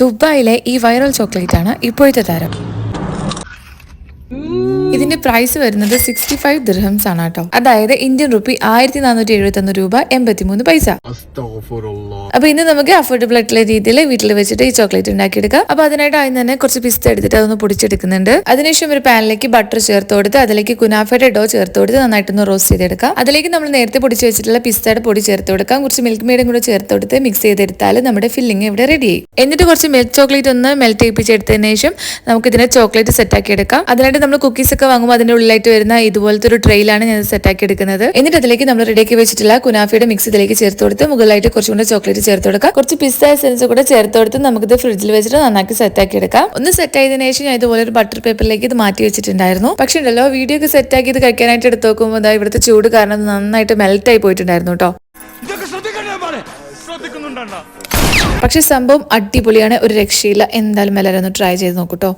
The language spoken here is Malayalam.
ദുബായിലെ ഈ വൈറൽ ചോക്ലേറ്റ് ആണ് ഇപ്പോഴത്തെ താരം. ഇതിന്റെ പ്രൈസ് വരുന്നത് സിക്സ്റ്റി ഫൈവ് ദിർഹംസ് ആണ് കേട്ടോ. അതായത് ഇന്ത്യൻ റുപ്പി ആയിരത്തി നാനൂറ്റി എഴുപത്തി ഒന്ന് രൂപ എൺപത്തിമൂന്ന് പൈസ. അപ്പൊ ഇന്ന് നമുക്ക് അഫോർഡബിൾ ആയിട്ടുള്ള രീതിയിൽ വീട്ടിൽ വെച്ചിട്ട് ഈ ചോക്ലേറ്റ് ഉണ്ടാക്കിയെടുക്കാം. അപ്പൊ അതിനായിട്ട് ആദ്യം തന്നെ കുറച്ച് പിസ്ത എടുത്തിട്ട് അതൊന്ന് പൊടിച്ചെടുക്കുന്നുണ്ട്. അതിനുശേഷം ഒരു പാനിലേക്ക് ബട്ടർ ചേർത്ത് കൊടുത്ത് അതിലേക്ക് കുനാഫയുടെ ഡോ ചേർത്ത് കൊടുത്ത് നന്നായിട്ടൊന്ന് റോസ്റ്റ് ചെയ്തെടുക്കാം. അതിലേക്ക് നമ്മൾ നേരത്തെ പൊടിച്ച് വെച്ചിട്ടുള്ള പിസ്തയുടെ പൊടി ചേർത്ത് കൊടുക്കാം. കുറച്ച് മിൽക്ക് മെയ്ഡും കൂടെ ചേർത്ത് കൊടുത്ത് മിക്സ് ചെയ്തെടുത്താൽ നമ്മുടെ ഫില്ലിംഗ് ഇവിടെ റെഡി ആയി. എന്നിട്ട് കുറച്ച് മിൽക്ക് ചോക്ലേറ്റ് ഒന്ന് മെൽറ്റ് ചെയ്യിപ്പിച്ചെടുത്തതിന് ശേഷം നമുക്ക് ഇതിനെ ചോക്ലേറ്റ് സെറ്റ് ആക്കി എടുക്കാം. അതിനായിട്ട് നമ്മൾ കുക്കീസ് ഒക്കെ വാങ്ങുമ്പോൾ അതിന്റെ ഉള്ളിലായിട്ട് വരുന്ന ഇതുപോലത്തെ ഒരു ട്രെയിലാണ് ഞാൻ സെറ്റാക്കി എടുക്കുന്നത്. എന്നിട്ട് അതിലേക്ക് നമ്മൾ റെഡിയാക്കി വെച്ചിട്ടുള്ള കുനാഫിയുടെ മിക്സ് ഇതിലേക്ക് ചേർത്ത് കൊടുത്ത് മുകളിലായിട്ട് കുറച്ചും കൂടെ ചോക്ലേറ്റ് ചേർത്ത് കൊടുക്കാം. കുറച്ച് പിസ്ത എസൻസ് കൂടെ ചേർത്ത് കൊടുത്ത് നമുക്കിത് ഫ്രിഡ്ജിൽ വെച്ചിട്ട് നന്നാക്കി സെറ്റാക്കി എടുക്കാം. ഒന്ന് സെറ്റ് ആയതിനു ശേഷം ഞാൻ ഇതുപോലെ ഒരു ബട്ടർ പേപ്പറിലേക്ക് ഇത് മാറ്റി വെച്ചിട്ടുണ്ടായിരുന്നു. പക്ഷേ ഉണ്ടല്ലോ വീഡിയോ ഒക്കെ സെറ്റ് ആക്കി ഇത് കഴിക്കാനായിട്ട് എടുത്ത് നോക്കുമ്പോൾ ഇതാ ഇവിടുത്തെ ചൂട് കാരണം നന്നായിട്ട് മെൽറ്റ് ആയി പോയിട്ടുണ്ടായിരുന്നു കേട്ടോ പക്ഷെ സംഭവം അടിപൊളിയാണ്. ഒരു രക്ഷയില്ല. എന്തായാലും എല്ലാവരും ഒന്ന് ട്രൈ ചെയ്ത് നോക്കൂട്ടോ